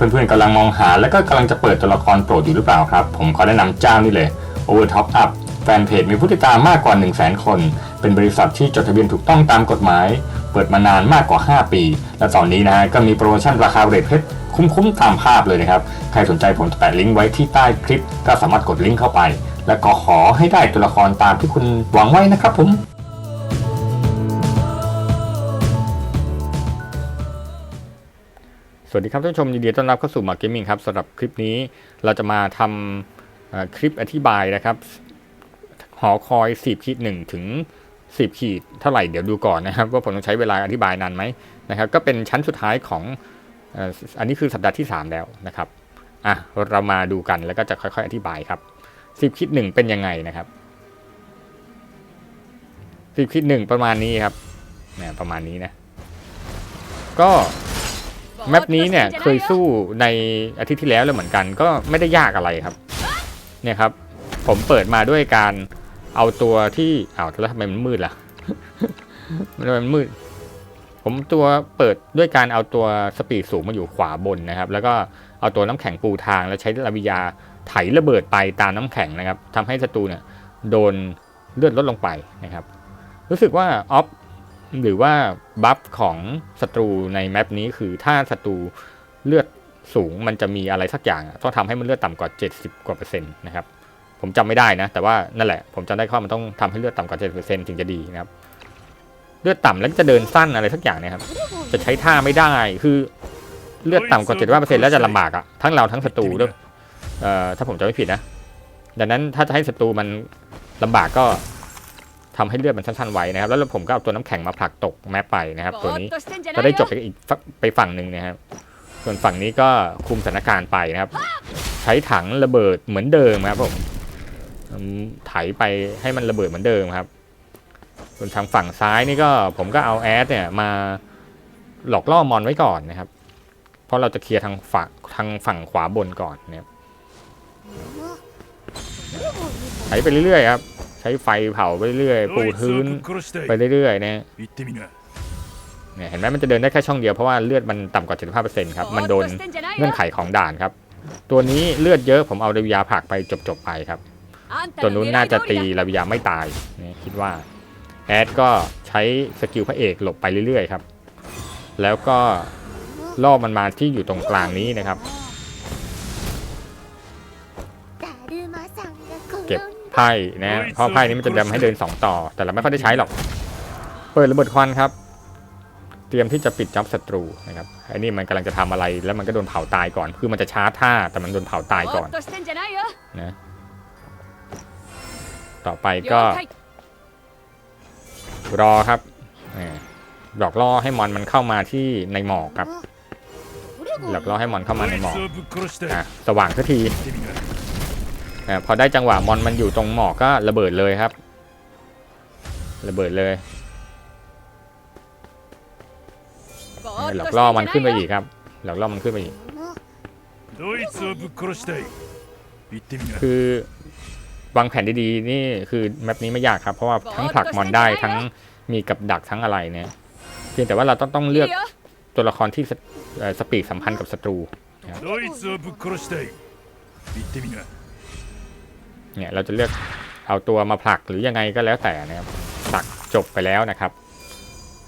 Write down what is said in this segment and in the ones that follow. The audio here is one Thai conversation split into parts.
เพื่อนๆกำลังมองหา และก็กำลังจะเปิดตัวละครโปรดอยู่หรือเปล่าครับ ผมขอแนะนำเจ้านี่เลย Over Top Up แฟนเพจมีผู้ติดตามมากกว่า 1 0 0 0 0แคน เป็นบริษัทที่จดทะเบียนถูกต้องตามกฎหมาย เปิดมานานมากกว่า 5 ปี และตอนนี้นะฮะก็มีโปรโมชั่นราคาเรทเพชรคุ้มๆตามภาพเลยนะครับ ใครสนใจผมจะแปะลิงก์ไว้ที่ใต้คลิป ก็สามารถกดลิงก์เข้าไป และก็ขอให้ได้ตัวละครตามที่คุณหวังไว้นะครับผม สวัสดีครับท่านผู้ชมยินดีต้อนรับเข้าสู่มาเกมมิ่งครับสำหรับคลิปนี้เราจะมาทำคลิปอธิบายนะครับ หอคอย 10ขีด1ถึง 10 ขีดเท่าไหร่เดี๋ยวดูก่อนนะครับ ว่าผมต้องใช้เวลาอธิบายนานไหมนะครับ ก็เป็นชั้นสุดท้ายของอันนี้คือสัปดาห์ที่ 3 แล้วนะครับอะเรามาดูกันแล้วก็จะค่อย ๆ อธิบายครับ 10ขีด1เป็นยังไงนะครับ 10ขีด1ประมาณนี้ครับเนี่ยประมาณนี้นะก็ แมปนี้เนี่ยเคยสู้ในอาทิตย์ที่แล้วแล้วเหมือนกัน ก็ไม่ได้ยากอะไรครับ เนี่ยครับ ผมเปิดมาด้วยการเอาตัวที่อ้าวแล้วทำไมมันมืดล่ะทำไมมันมืด ผมตัวเปิดด้วยการเอาตัวสปีดสูงมาอยู่ขวาบนนะครับ แล้วก็เอาตัวน้ำแข็งปูทาง แล้วใช้ลาวิยาไถระเบิดไปตามน้ำแข็งนะครับทำให้ศัตรูเนี่ยโดนเลือดลดลงไปนะครับ รู้สึกว่าออฟ หรือว่าบัฟของศัตรูในแมปนี้คือถ้าศัตรูเลือดสูงมันจะมีอะไรสักอย่างต้องทำให้มันเลือดต่ำกว่า 70 กว่าเปอร์เซ็นต์นะครับผมจำไม่ได้นะ แต่ว่านั่นแหละ ผมจำได้ข้อมันต้องทำให้เลือดต่ำกว่า 70เปอร์เซ็นต์ถึงจะดีนะครับ เลือดต่ำแล้วจะเดินสั้นอะไรสักอย่างนะครับ จะใช้ท่าไม่ได้คือเลือดต่ำกว่า 75เปอร์เซ็นต์แล้วจะลำบากอะทั้งเราทั้งศัตรูด้วยเอ่อถ้าผมจำไม่ผิดนะ ดังนั้นถ้าจะให้ศัตรูมันลำบากก็ ทำให้เลือดมันสั้นๆไว้นะครับ แล้วผมก็เอาตัวน้ำแข็งมาผลักตกแมปไปนะครับ ตัวนี้จะได้จบไปอีกฝั่งไปฝั่งหนึ่งนะครับ ส่วนฝั่งนี้ก็คุมสถานการณ์ไปนะครับ ใช้ถังระเบิดเหมือนเดิมครับผมอืมไถไปให้มันระเบิดเหมือนเดิมครับ ส่วนทางฝั่งซ้ายนี่ก็ผมก็เอาแอดเนี่ยมาหลอกล่อมอนไว้ก่อนนะครับ เพราะเราจะเคลียร์ทางฝั่งทางฝั่งขวาบนก่อนนะครับไถไปเรื่อยๆครับ ใช้ไฟเผาไปเรื่อยปูพื้นไปเรื่อยๆนะเนี่ยเห็นไหมมันจะเดินได้แค่ช่องเดียวเพราะว่าเลือดมันต่ำกว่า 75%ครับ มันโดนเงื่อนไขของด่านครับ ตัวนี้เลือดเยอะผมเอาเรวิยาผักไปจบๆไปครับ ตัวนู้นน่าจะตีเรวิยาไม่ตายนี่คิดว่าแอดก็ใช้สกิลพระเอกหลบไปเรื่อยๆครับ แล้วก็ล่อมันมาที่อยู่ตรงกลางนี้นะครับ ไพ่นะเพราะไพ่นี้มันจะดำให้เดิน 2 ต่อ แต่เราไม่ค่อยได้ใช้หรอก เปิดระเบิดควันครับ เตรียมที่จะปิดจ็อบศัตรูนะครับไอ้นี่มันกำลังจะทำอะไรแล้วมันก็โดนเผาตายก่อน คือมันจะชาร์จท่าแต่มันโดนเผาตายก่อนนะต่อไปก็รอครับหลอกล่อให้มอนมันเข้ามาที่ในหมอกครับหลอกล่อให้มอนเข้ามาในหมอกสว่างสักที อพอได้จังหวะมอนมันอยู่ตรงหมอกก็ระเบิดเลยครับ ระเบิดเลยหลอกล่อมันขึ้นไปอีกครับ หลอกล่อมันขึ้นไปอีกคือ วางแผนดีๆนี่คือแมปนี้ไม่ยากครับ เพราะว่าทั้งผลักมอนได้ทั้งมีกับดักทั้งอะไรเนี่ยเพียงแต่ว่าเราต้องต้องเลือกตัวละครที่สปีดสัมพันธ์กับศัตรูนะครับ เนี่ยเราจะเลือกเอาตัวมาผลักหรือยังไงก็แล้วแต่นะครับผลักจบไปแล้วนะครับ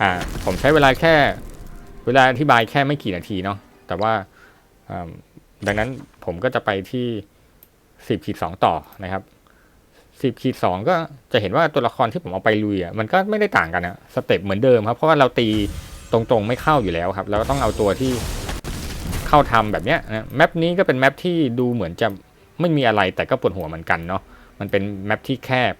อ่าผมใช้เวลาแค่เวลาอธิบายแค่ไม่กี่นาทีเนาะแต่ว่าดังนั้นผมก็จะไปที่สิบขีดสองต่อนะครับสิบขีดสองก็จะเห็นว่าตัวละครที่ผมเอาไปลุยอะมันก็ไม่ได้ต่างกันนะสเต็ปเหมือนเดิมครับ เพราะว่าเราตีตรงๆไม่เข้าอยู่แล้วครับเราก็ต้องเอาตัวที่เข้าทำแบบเนี้ยนะแมปนี้ก็เป็นแมปที่ดูเหมือนจะ ไม่มีอะไรแต่ก็ปวดหัวเหมือนกันเนาะมันเป็นแมปที่แคบ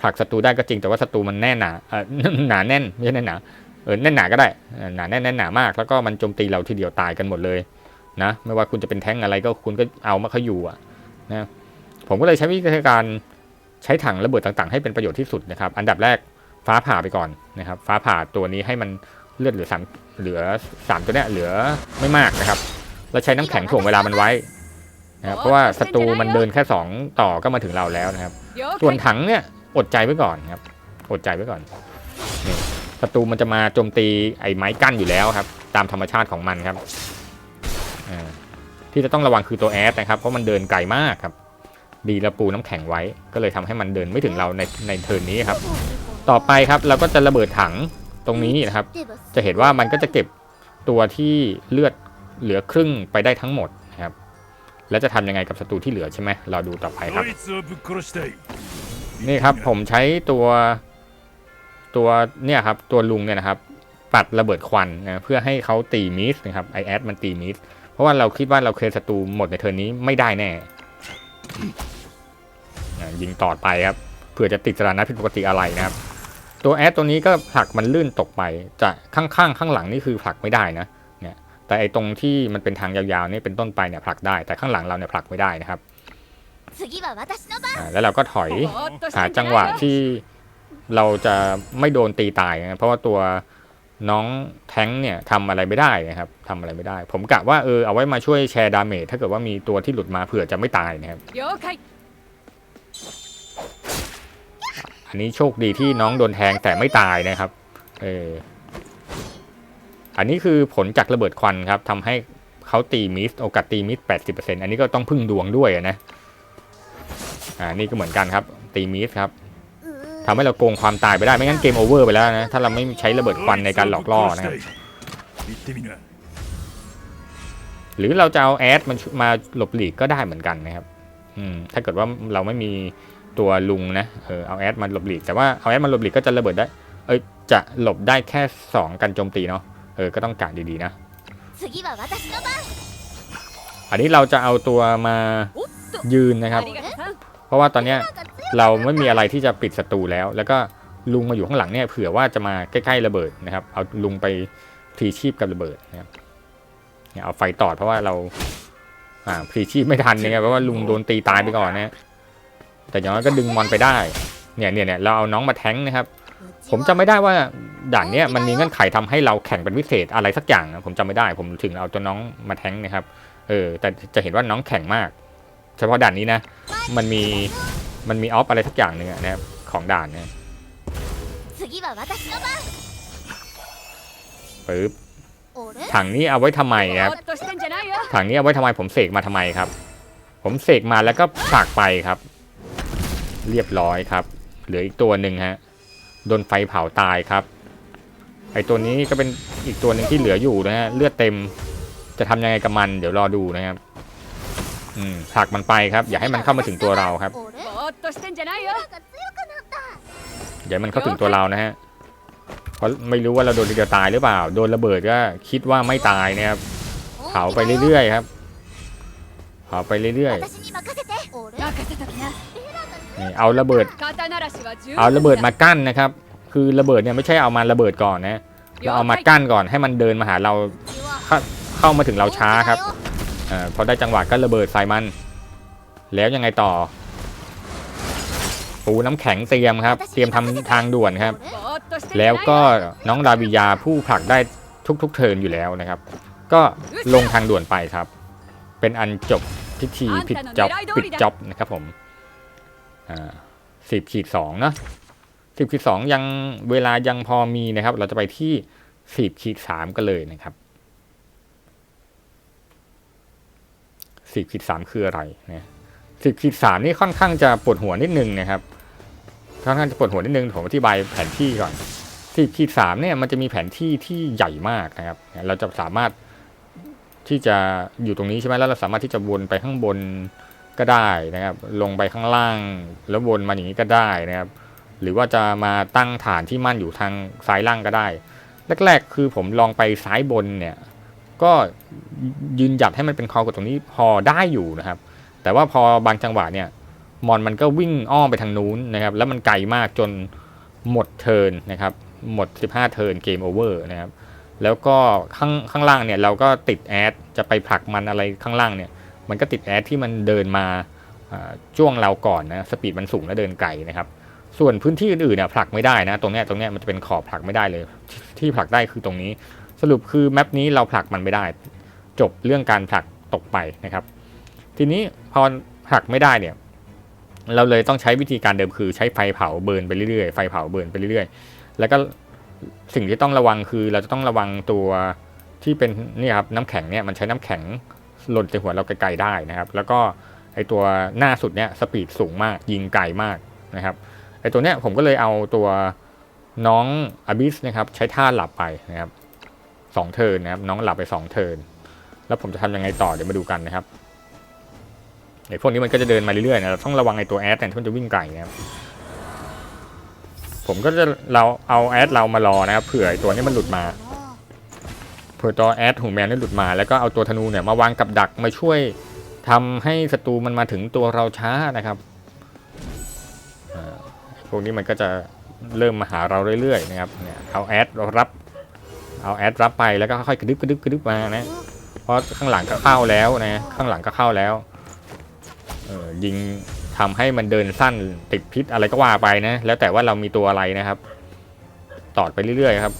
ผลักศัตรูได้ก็จริงแต่ว่าศัตรูมันแน่นหนาเออหนาแน่นไม่ใช่แน่นหนาเออแน่นหนาก็ได้หนาแน่นแน่นหนามาก แล้วก็มันโจมตีเราทีเดียวตายกันหมดเลยนะไม่ว่าคุณจะเป็นแท้งอะไรก็คุณก็เอามาเขาอยู่อะนะผมก็เลยใช้วิธีการใช้ถังระเบิดต่างๆ ให้เป็นประโยชน์ที่สุดนะครับ อันดับแรกฟ้าผ่าไปก่อนนะครับ ฟ้าผ่าตัวนี้ให้มันเลือดเหลือสามเหลือสามตัวเนี้ยเหลือไม่มากนะครับ แล้วใช้น้ำแข็งถ่วงเวลามันไว้ นะครับเพราะว่าศัตรูมันเดินแค่สองต่อก็มาถึงเราแล้วนะครับ ส่วนถังเนี่ยอดใจไว้ก่อนครับอดใจไว้ก่อนนี่ศัตรูมันจะมาโจมตีไอ้ไม้กั้นอยู่แล้วครับ ตามธรรมชาติของมันครับอ่าที่จะต้องระวังคือตัวแอดนะครับเพราะมันเดินไกลมากครับดีแล้วปูน้ำแข็งไว้ ก็เลยทำให้มันเดินไม่ถึงเราในในเทิร์นนี้ครับ ต่อไปครับเราก็จะระเบิดถังตรงนี้นะครับ จะเห็นว่ามันก็จะเก็บตัวที่เลือดเหลือครึ่งไปได้ทั้งหมดนะครับ แล้วจะทำยังไงกับศัตรูที่เหลือใช่ไหมเราดูต่อไปครับ นี่ครับผมใช้ตัวตัวเนี่ยครับตัวลุงเนี่ยนะครับ ปัดระเบิดควันนะเพื่อให้เขาตีมิสนะครับไอแอดมันตีมิสเพราะว่าเราคิดว่าเราเคลียร์ศัตรูหมดในเทอร์นี้ไม่ได้แน่ยิงต่อไปครับเผื่อจะติดสรานะผิดปกติอะไรนะครับ ตัวแอดตัวนี้ก็ผลักมันลื่นตกไปจะข้างข้างข้างหลังนี่คือผลักไม่ได้นะ แต่ไอ้ตรงที่มันเป็นทางยาวๆนี่เป็นต้นไปเนี่ยผลักได้ แต่ข้างหลังเราเนี่ยผลักไม่ได้นะครับแล้วเราก็ถอยหาจังหวะที่เราจะไม่โดนตีตายนะเพราะว่าตัวน้องแท้งเนี่ยทำอะไรไม่ได้นะครับทำอะไรไม่ได้ ผมกะว่าเออเอาไว้มาช่วยแชร์ดาเมจถ้าเกิดว่ามีตัวที่หลุดมาเผื่อจะไม่ตายนะครับอันนี้โชคดีที่น้องโดนแทงแต่ไม่ตายนะครับ เออ อันนี้คือผลจากระเบิดควันครับทำให้เขาตีมิสโอกาสตีมิส 80%อันนี้ก็ต้องพึ่งดวงด้วยนะอ่านี่ก็เหมือนกันครับ ตีมิสครับทำให้เราโกงความตายไปได้ไม่งั้นเกมโอเวอร์ไปแล้วนะ ถ้าเราไม่ใช้ระเบิดควันในการหลอกล่อนะครับหรือเราจะเอาแอดมันมาหลบหลีกก็ได้เหมือนกันนะครับอืมถ้าเกิดว่าเราไม่มีตัวลุงนะเออเอาแอดมาหลบหลีกแต่ว่าเอาแอดมาหลบหลีกก็จะระเบิดได้ เอ้ยจะหลบได้แค่ 2 กันโจมตีเนาะ อก็ต้องกะดีๆนะ อันนี้เราจะเอาตัวมายืนนะครับ เพราะว่าตอนเนี้ยเราไม่มีอะไรที่จะปิดศัตรูแล้ว แล้วก็ลุงมาอยู่ข้างหลังเนี่ยเผื่อว่าจะมาใกล้ๆระเบิดนะครับ เอาลุงไปพรีชีพกับระเบิดนะครับเอาไฟตอดเพราะว่าเราอ่าพรีชีพไม่ทันนะครับเพราะว่าลุงโดนตีตายไปก่อนนะแต่อย่างน้อยก็ดึงมอนไปได้เนี่ยเนี่ยเนี่ยเราเอาน้องมาแทงนะครับ ผมจำไม่ได้ว่าด่านนี้มันมีเงื่อนไขทำให้เราแข่งเป็นพิเศษอะไรสักอย่างผมจำไม่ได้ ผมถึงเอาตัวน้องมาแท้งนะครับ เออ แต่จะเห็นว่าน้องแข่งมาก เฉพาะด่านนี้นะ มันมี มันมีออฟอะไรสักอย่างหนึ่งนะครับ ของด่านนะปึ๊บ ถังนี้เอาไว้ทำไมครับ ถังนี้เอาไว้ทำไมผมเสกมาทำไมครับ ผมเสกมาแล้วก็ผลักไปครับ เรียบร้อยครับ เหลืออีกตัวหนึ่งฮะ โดนไฟเผาตายครับ ไอตัวนี้ก็เป็นอีกตัวหนึ่งที่เหลืออยู่นะฮะเลือดเต็มจะทำยังไงกับมัน เดี๋ยวรอดูนะครับอืมผลักมันไปครับ อย่าให้มันเข้ามาถึงตัวเราครับอย่าให้มันเข้าถึงตัวเรานะฮะเพราะไม่รู้ว่าเราโดนจะตายหรือเปล่า โดนระเบิดก็คิดว่าไม่ตายนะครับเผาไปเรื่อยๆครับเผาไปเรื่อยๆ นี่เอาระเบิด เอาระเบิดมากั้นนะครับ คือระเบิดเนี่ยไม่ใช่เอามาระเบิดก่อนนะเราเอามากั้นก่อนให้มันเดินมาหาเราเข้าเข้ามาถึงเราช้าครับอพอได้จังหวะก็ระเบิดใส่มัน แล้วยังไงต่อปูน้ำแข็งเตรียมครับ เตรียมทำทางด่วนครับ แล้วก็น้องราวิยาผู้ผลักได้ทุกๆเทินอยู่แล้วนะครับ ก็ลงทางด่วนไปครับ เป็นอันจบพิธีผิดจ็อบปิดจ็อบนะครับผม สิบขีดสองเนอะสิบขีดสองยังเวลายังพอมีนะครับ เราจะไปที่สิบขีดสามกันเลยนะครับสิบขีดสามคืออะไรนะสิบขีดสามนี่ค่อนข้างจะปวดหัวนิดนึงนะครับค่อนข้างจะปวดหัวนิดนึงผมอธิบายแผนที่ก่อนสิบขีดสามเนี่ยมันจะมีแผนที่ที่ใหญ่มากนะครับ เราจะสามารถที่จะอยู่ตรงนี้ใช่ไหมแล้วเราสามารถที่จะวนไปข้างบน ก็ได้นะครับ ลงไปข้างล่างแล้ววนมาอย่างนี้ก็ได้นะครับ หรือว่าจะมาตั้งฐานที่มั่นอยู่ทางซ้ายล่างก็ได้ แรกๆ คือผมลองไปซ้ายบนเนี่ย ก็ยืนหยัดให้มันเป็นคอกดตรงนี้พอได้อยู่นะครับ แต่ว่าพอบางจังหวะเนี่ยมอนมันก็วิ่งอ้อมไปทางนู้นนะครับ แล้วมันไกลมากจนหมดเทิร์นนะครับ หมด 15 เทิร์นเกมโอเวอร์นะครับ แล้วก็ข้างข้างล่างเนี่ยเราก็ติดแอดจะไปผลักมันอะไรข้างล่างเนี่ย มันก็ติดแอดที่มันเดินมาอ่าจ้วงเราก่อนนะสปีดมันสูงและเดินไกลนะครับ ส่วนพื้นที่อื่นๆเนี่ยผลักไม่ได้นะ ตรงเนี้ยตรงเนี้ยมันจะเป็นขอบผลักไม่ได้เลย ที่ผลักได้คือตรงนี้ สรุปคือแมปนี้เราผลักมันไม่ได้ จบเรื่องการผลักตกไปนะครับ ทีนี้พอผลักไม่ได้เนี่ยเราเลยต้องใช้วิธีการเดิมคือใช้ไฟเผาเบิร์นไปเรื่อยๆไฟเผาเบิร์นไปเรื่อยๆ แล้วก็สิ่งที่ต้องระวังคือเราจะต้องระวังตัวที่เป็นนี่ครับน้ำแข็งเนี่ยมันใช้น้ำแข็ง หล่นใส่หัวเราไกลๆได้นะครับ แล้วก็ไอตัวหน้าสุดเนี่ยสปีดสูงมากยิงไกลมากนะครับไอตัวเนี้ยผมก็เลยเอาตัวน้องอบิสนะครับใช้ท่าหลับไปนะครับสองเทินนะครับน้องหลับไปสองเทินแล้วผมจะทำยังไงต่อเดี๋ยวมาดูกันนะครับไอพวกนี้มันก็จะเดินมาเรื่อยๆนะเราต้องระวังไอตัวแอดเนี่ที่มันจะวิ่งไกลนะครับผมก็จะเราเอาแอดเรามารอนะครับเผื่อไอตัวนี้มันหลุดมา เผื่อตัวแอดหูแมนนี่หลุดมา แล้วก็เอาตัวธนูเนี่ยมาวางกับดักมาช่วยทำให้ศัตรูมันมาถึงตัวเราช้านะครับพวกนี้มันก็จะเริ่มมาหาเราเรื่อยๆนะครับเนี่ยเอาแอดรับ เอาแอดรับไปแล้วก็ค่อยกระดึบกระดึบกระดึบมานะเพราะข้างหลังก็เข้าแล้วนะข้างหลังก็เข้าแล้วเออยิงทำให้มันเดินสั้นติดพิษอะไรก็ว่าไปนะ แล้วแต่ว่าเรามีตัวอะไรนะครับ ตอดไปเรื่อยๆครับ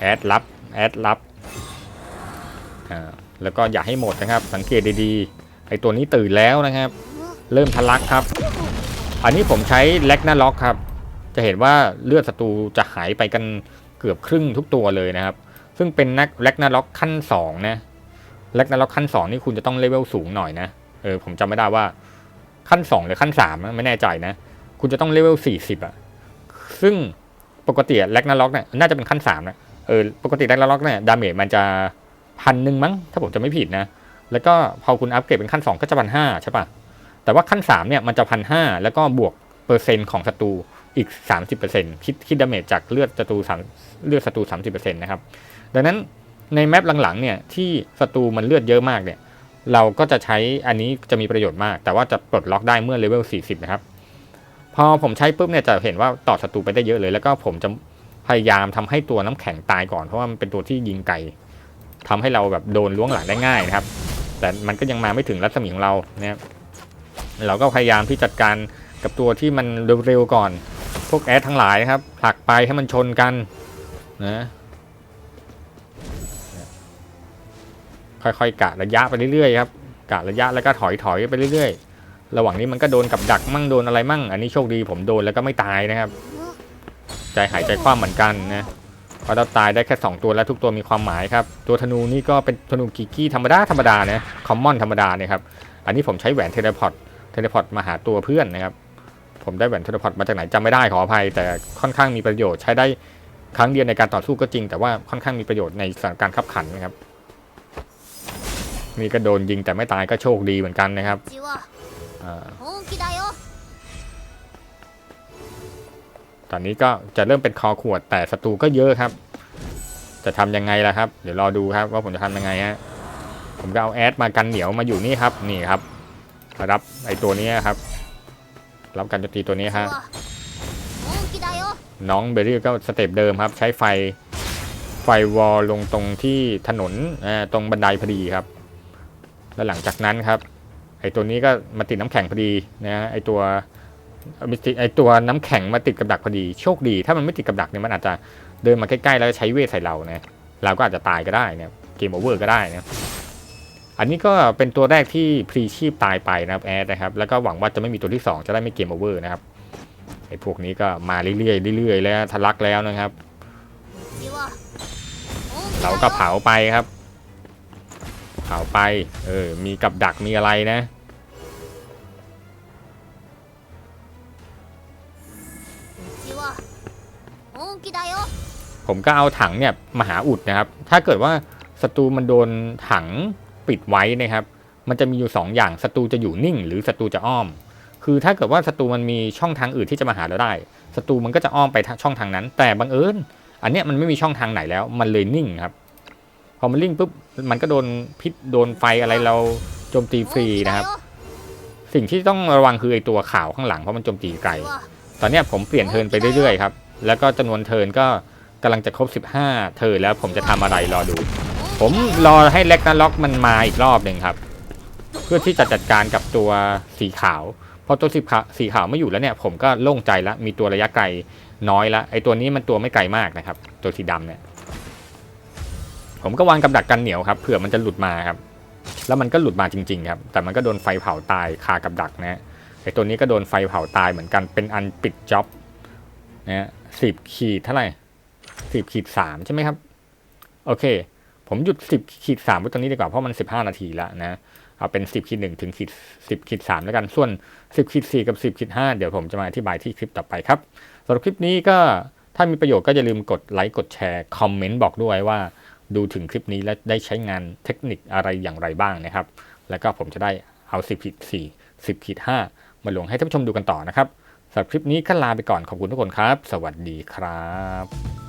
แอดรับแอดรับแล้วก็อย่าให้หมดนะครับ สังเกตดีๆไอตัวนี้ตื่นแล้วนะครับ เริ่มทะลักครับ อันนี้ผมใช้แล็กนาล็อกครับ จะเห็นว่าเลือดศัตรูจะหายไปกันเกือบครึ่งทุกตัวเลยนะครับ ซึ่งเป็นนักแลกนาล็อกขั้น2นะแล็กนาล็อกขั้น 2 นี่คุณจะต้องเลเวลสูงหน่อยนะเออผมจำไม่ได้ว่าขั้น 2 หรือขั้น3นะไม่แน่ใจนะ คุณจะต้องเลเวล40อะซึ่งปกติแล็กนาล็อกเนี่ยน่าจะเป็นขั้น3นะ เออปกติแรกล็อกเนี่ยดาเมจมันจะพันหนึ่งมั้ง ถ้าผมจะไม่ผิดนะ แล้วก็พอคุณอัปเกรดเป็นขั้น 2 ก็จะพันห้าใช่ปะแต่ว่าขั้น 3 เนี่ยมันจะพันห้าแล้วก็บวกเปอร์เซ็นต์ของศัตรูอีก 30%คิดคิดดาเมจจากเลือดศัตรูสามเลือดศัตรู 30%นะครับ ดังนั้นในแมปหลังๆเนี่ยที่ศัตรูมันเลือดเยอะมากเนี่ยเราก็จะใช้อันนี้จะมีประโยชน์มาก แต่ว่าจะปลดล็อกได้เมื่อเลเวล40 นะครับ พอผมใช้ปุ๊บเนี่ยจะเห็นว่าต่อศัตรูไปได้เยอะเลย แล้วก็ผมจะ พยายามทำให้ตัวน้ำแข็งตายก่อนเพราะว่ามันเป็นตัวที่ยิงไกลทำให้เราแบบโดนล้วงหลังได้ง่ายนะครับ แต่มันก็ยังมาไม่ถึงรัศมีของเราเนี่ยเราก็พยายามที่จัดการกับตัวที่มันเร็วๆก่อน พวกแอดทั้งหลายครับผลักไปให้มันชนกันนะค่อยๆกะระยะไปเรื่อยๆครับกะระยะแล้วก็ถอยๆไปเรื่อยๆ ระหว่างนี้มันก็โดนกับดักมั่งโดนอะไรมั่ง อันนี้โชคดีผมโดนแล้วก็ไม่ตายนะครับ ใจหายใจคว่ำเหมือนกันนะเพราะเราตายได้แค่ 2 ตัวแล้วทุกตัวมีความหมายครับ ตัวธนูนี่ก็เป็นธนูกิกกี้ธรรมดาธรรมดานะคอมมอนธรรมดาเนี่ยครับอันนี้ผมใช้แหวนเทเลพอร์ตเทเลพอร์ตมาหาตัวเพื่อนนะครับ ผมได้แหวนเทเลพอร์ตมาจากไหนจำไม่ได้ขออภัย แต่ค่อนข้างมีประโยชน์ใช้ได้ครั้งเดียวในการต่อสู้ก็จริง แต่ว่าค่อนข้างมีประโยชน์ในสถานการณ์ขับขันนะครับมีก็โดนยิงแต่ไม่ตายก็โชคดีเหมือนกันนะครับ ตอนนี้ก็จะเริ่มเป็นคอขวดแต่ศัตรูก็เยอะครับ จะทำยังไงล่ะครับ เดี๋ยวรอดูครับว่าผมจะทำยังไงฮะผมก็เอาแอดมากันเหนียวมาอยู่นี่ครับนี่ครับรับไอตัวนี้ครับ รับการโจมตีตัวนี้ฮะน้องเบอรี่ก็สเต็ปเดิมครับ ใช้ไฟไฟวอลลงตรงที่ถนนตรงบันไดพอดีครับ แล้วหลังจากนั้นครับ ไอตัวนี้ก็มาติดน้ำแข็งพอดีนะไอตัว ไอตัวน้ำแข็งมาติดกับดักพอดีโชคดี ถ้ามันไม่ติดกับดักเนี่ยมันอาจจะเดินมาใกล้ๆแล้วใช้เวทใส่เราเนะเราก็อาจจะตายก็ได้เนี่ยเกมโอเวอร์ก็ได้นะอันนี้ก็เป็นตัวแรกที่พรีชีพตายไปนะครับแอดนะครับแล้วก็หวังว่าจะไม่มีตัวที่ 2 จะได้ไม่เกมโอเวอร์นะครับไอพวกนี้ก็มาเรื่อยๆเรื่อยๆแล้วทะลักแล้วนะครับ เราก็เผาไปครับ เผาไปเออมีกับดักมีอะไรนะ ผมก็เอาถังเนี่ยมาหาอุดนะครับ ถ้าเกิดว่าศัตรูมันโดนถังปิดไว้นะครับ มันจะมีอยู่ 2 อย่างศัตรูจะอยู่นิ่ง หรือศัตรูจะอ้อม คือถ้าเกิดว่าศัตรูมันมีช่องทางอื่นที่จะมาหาเราได้ศัตรูมันก็จะอ้อมไปช่องทางนั้น แต่บังเอิญอันเนี้ยมันไม่มีช่องทางไหนแล้ว มันเลยนิ่งครับ พอมันนิ่งปุ๊บมันก็โดนพิษโดนไฟอะไรเราโจมตีฟรีนะครับ สิ่งที่ต้องระวังคือไอตัวข่าวข้างหลังเพราะมันโจมตีไกล ตอนนี้ผมเปลี่ยนเทินไปเรื่อยๆครับ แล้วก็จำนวนเทินก็ กำลังจะครบ 15เทิร์นแล้วผมจะทำอะไรรอดู ผมรอให้เล็กนาล็อกมันมาอีกรอบหนึ่งครับ เพื่อที่จะจัดการกับตัวสีขาวพอตัวสีขาวสีขาวไม่อยู่แล้วเนี่ย ผมก็โล่งใจแล้วมีตัวระยะไกลน้อยละไอตัวนี้มันตัวไม่ไกลมากนะครับ ตัวสีดำเนี่ยผมก็วางกับดักกันเหนียวครับเผื่อมันจะหลุดมาครับ แล้วมันก็หลุดมาจริง ๆ ครับ แต่มันก็โดนไฟเผาตายคากับดักนะไอตัวนี้ก็โดนไฟเผาตายเหมือนกันเป็นอันปิดจ็อบนะสิบขีดเท่าไหร่ สิบขีดสามใช่ไหมครับ โอเค ผมหยุด10ขีด3ไว้ตรงนี้ดีกว่าเพราะมัน15นาทีแล้วนะเอาเป็น10ขีด1ถึงขีด10ขีด3แล้วกันส่วน10ขีด4กับ10ขีด5เดี๋ยวผมจะมาอธิบายที่คลิปต่อไปครับสำหรับคลิปนี้ก็ถ้ามีประโยชน์ก็อย่าลืมกดไลค์กดแชร์คอมเมนต์บอกด้วยว่า ดูถึงคลิปนี้และได้ใช้งานเทคนิคอะไรอย่างไรบ้างนะครับ แล้วก็ผมจะได้เอา10ขีด4 10ขีด5มาลงให้ท่านผู้ชมดูกันต่อนะครับสำหรับคลิปนี้ก็ลาไปก่อนขอบคุณทุกคนครับ สวัสดีครับ